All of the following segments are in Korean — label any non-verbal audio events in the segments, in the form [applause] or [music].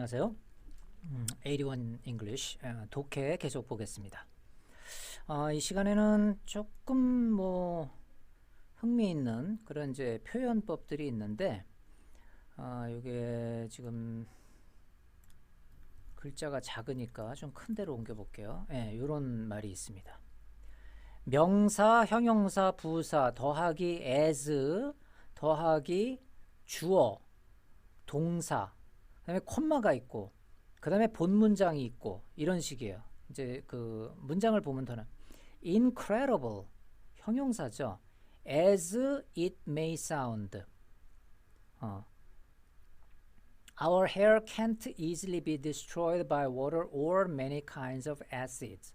안녕하세요. 음, 81 English 어, 독해 계속 보겠습니다. 어, 이 시간에는 조금 뭐 흥미있는 그런 이제 표현법들이 있는데 어, 이게 지금 글자가 작으니까 좀 큰 데로 옮겨 볼게요. 예, 이런 말이 있습니다. 명사, 형용사, 부사 더하기 as 더하기 주어, 동사, 그다음에 콤마가 있고, 그다음에 본 문장이 있고 이런 식이에요. 이제 그 문장을 보면 더는 incredible 형용사죠. as it may sound. 어. Our hair can't easily be destroyed by water or many kinds of acids.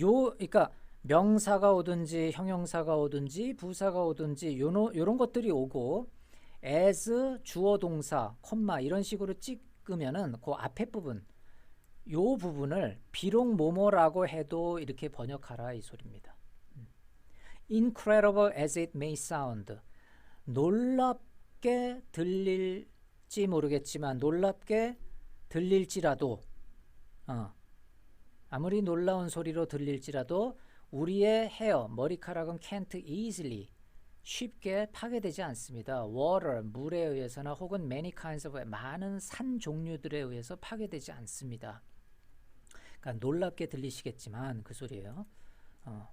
요, 그러니까 명사가 오든지 형용사가 오든지 부사가 오든지 요런 것들이 오고 as 주어 동사 콤마 이런 식으로 찍으면은 그 앞에 부분 요 부분을 비록 뭐뭐라고 해도 이렇게 번역하라 이 소리입니다. Incredible as it may sound 놀랍게 들릴지 모르겠지만 놀랍게 들릴지라도 어, 아무리 놀라운 소리로 들릴지라도 우리의 헤어 머리카락은 can't easily 쉽게 파괴되지 않습니다. water 물에 의해서나 혹은 many kinds of 많은 산 종류들에 의해서 파괴되지 않습니다. 그러니까 놀랍게 들리시겠지만 그 소리예요. 어.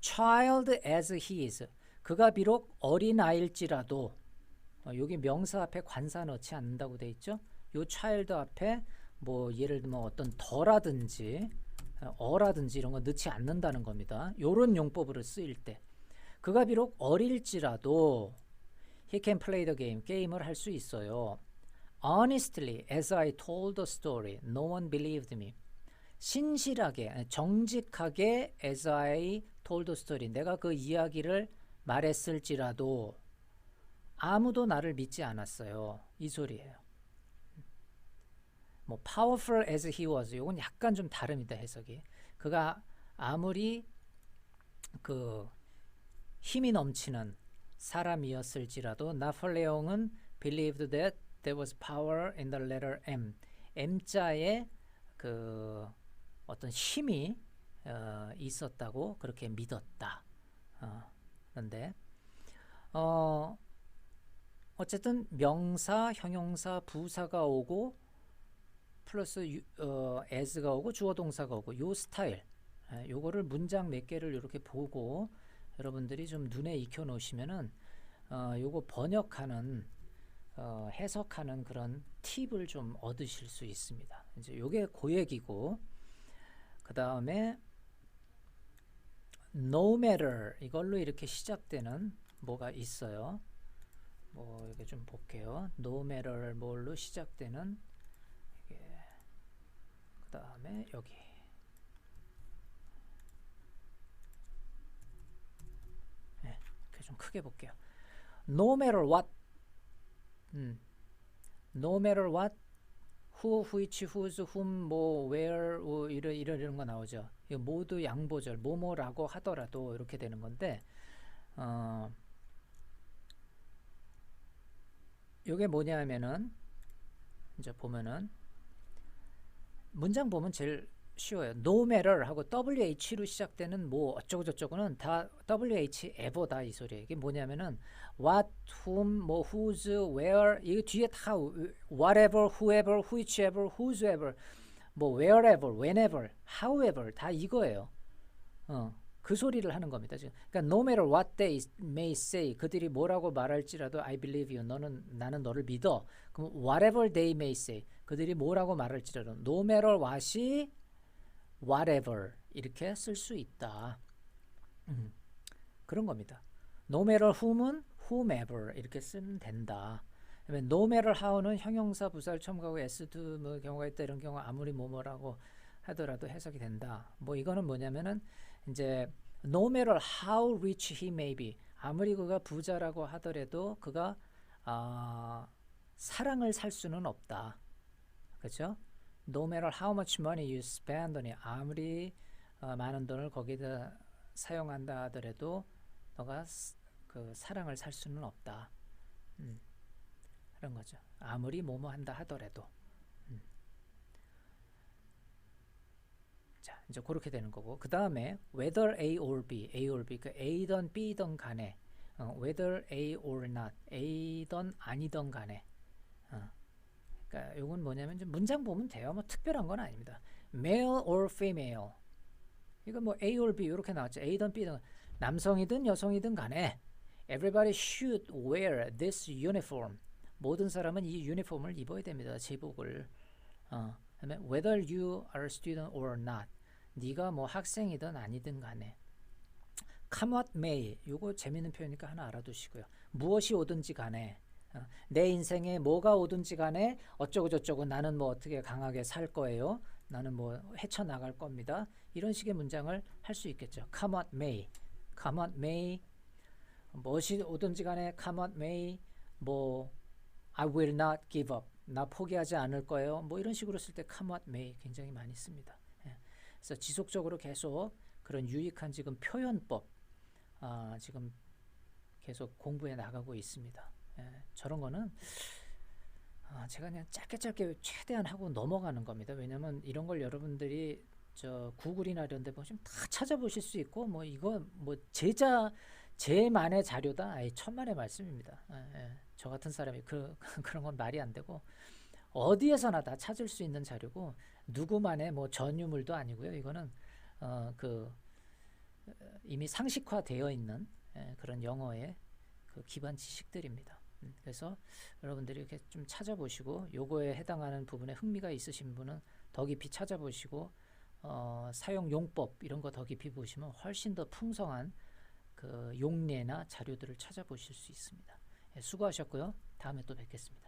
child as he is 그가 비록 어린 아일지라도 어, 여기 명사 앞에 관사 넣지 않는다고 돼 있죠. 요 child 앞에 뭐 예를 들면 어떤 더라든지 어라든지 이런 거 넣지 않는다는 겁니다. 요런 용법으로 쓰일 때 그가 비록 어릴지라도 he can play the game 게임을 할 수 있어요. honestly as I told the story no one believed me 신실하게 정직하게 as I told the story 내가 그 이야기를 말했을지라도 아무도 나를 믿지 않았어요. 이 소리예요. 뭐 powerful as he was 이건 약간 좀 다릅니다 해석이 그가 아무리 그 힘이 넘치는 사람이었을지라도 나폴레옹은 believed that there was power in the letter M. M자에 그 어떤 힘이 어, 있었다고 그렇게 믿었다. 어, 그런데 어, 어쨌든 명사, 형용사, 부사가 오고 플러스 유, 어, as가 오고 주어 동사가 오고 요 스타일 예, 요거를 문장 몇 개를 이렇게 보고 여러분들이 좀 눈에 익혀 놓으시면은 어, 요거 번역하는 어, 해석하는 그런 팁을 좀 얻으실 수 있습니다. 이제 요게 고액이고 그 다음에 no matter 이걸로 이렇게 시작되는 뭐가 있어요. 뭐 이게 좀 볼게요. no matter 뭘로 시작되는 그 다음에 여기 좀 크게 볼게요. No matter what, 음, no matter what, who, which, whose, whom, 뭐, where, 뭐 이런 이런 이런 거 나오죠. 이거 모두 양보절, 뭐뭐라고 하더라도 이렇게 되는 건데, 어, 이게 뭐냐면은 이제 보면은 문장 보면 제일 쉬워요. No matter 하고 WH로 시작되는 뭐 어쩌고 저쩌고는 다 WH ever다 이 소리예요. 이게 뭐냐면은 what, whom, 뭐 whose, where 이 뒤에 다 whatever, whoever, whichever, whosoever, 뭐 wherever, whenever, however 다 이거예요. 어, 그 소리를 하는 겁니다. 지금. 그러니까 no matter what they may say 그들이 뭐라고 말할지라도 I believe you 너는 나는 너를 믿어. 그럼 whatever they may say 그들이 뭐라고 말할지라도 no matter what이 whatever 이렇게 쓸 수 있다. 음, 그런 겁니다. no matter whom은 whomever 이렇게 쓰면 된다. 그다음에 no matter how는 형용사 부사를 첨가하고 s2 뭐 경우가 있다 이런 경우 아무리 뭐뭐라고 하더라도 해석이 된다. 뭐 이거는 뭐냐면은 이제 no matter how rich he may be 아무리 그가 부자라고 하더라도 그가 아, 사랑을 살 수는 없다. 그렇죠? no matter how much money you spend on it, 아무리 어, 많은 돈을 거기다 사용한다 하더라도 너가 그 사랑을 살 수는 없다. 음, 그런 거죠. 아무리 뭐뭐 한다 하더라도. 음. 자, 이제 그렇게 되는 거고. 그 다음에 whether A or B, A or B, 그 A든 B든 간에 어, whether A or not, A든 아니든 간에 어. 그러니까 요건 뭐냐면 좀 문장 보면 돼요. 뭐 특별한 건 아닙니다. male or female 이거 뭐 A or B 이렇게 나왔죠. A든 B든 남성이든 여성이든 간에 everybody should wear this uniform. 모든 사람은 이 유니폼을 입어야 됩니다. 제복을. 어, whether you are a student or not. 네가 뭐 학생이든 아니든 간에 come what may. 요거 재밌는 표현이니까 하나 알아두시고요. 무엇이 오든지 간에 어, 내 인생에 뭐가 오든지 간에 어쩌고 저쩌고 나는 뭐 어떻게 강하게 살 거예요. 나는 뭐 헤쳐나갈 겁니다. 이런 식의 문장을 할 수 있겠죠. come what may. come what may. 무엇이 오든지 간에 come what may. 뭐 I will not give up. 나 포기하지 않을 거예요. 뭐 이런 식으로 쓸 때 come what may 굉장히 많이 씁니다. 예. 그래서 지속적으로 계속 그런 유익한 지금 표현법 아, 지금 계속 공부해 나가고 있습니다. 예. 저런 거는 아, 제가 그냥 짧게 짧게 최대한 하고 넘어가는 겁니다. 왜냐면 이런 걸 여러분들이 저 구글이나 이런 데 보시면 다 찾아보실 수 있고 뭐 이거 뭐 제자 제만의 자료다. 아예 천만의 말씀입니다. 예, 예. 저 같은 사람이 그 [laughs] 그런 건 말이 안 되고 어디에서나 다 찾을 수 있는 자료고 누구만의 뭐 전유물도 아니고요. 이거는 어 그 이미 상식화되어 있는 예, 그런 영어의 그 기반 지식들입니다. 음, 그래서 여러분들이 이렇게 좀 찾아보시고 요거에 해당하는 부분에 흥미가 있으신 분은 더 깊이 찾아보시고 어, 사용 용법 이런 거 더 깊이 보시면 훨씬 더 풍성한 그 용례나 자료들을 찾아보실 수 있습니다. 예, 수고하셨고요. 다음에 또 뵙겠습니다.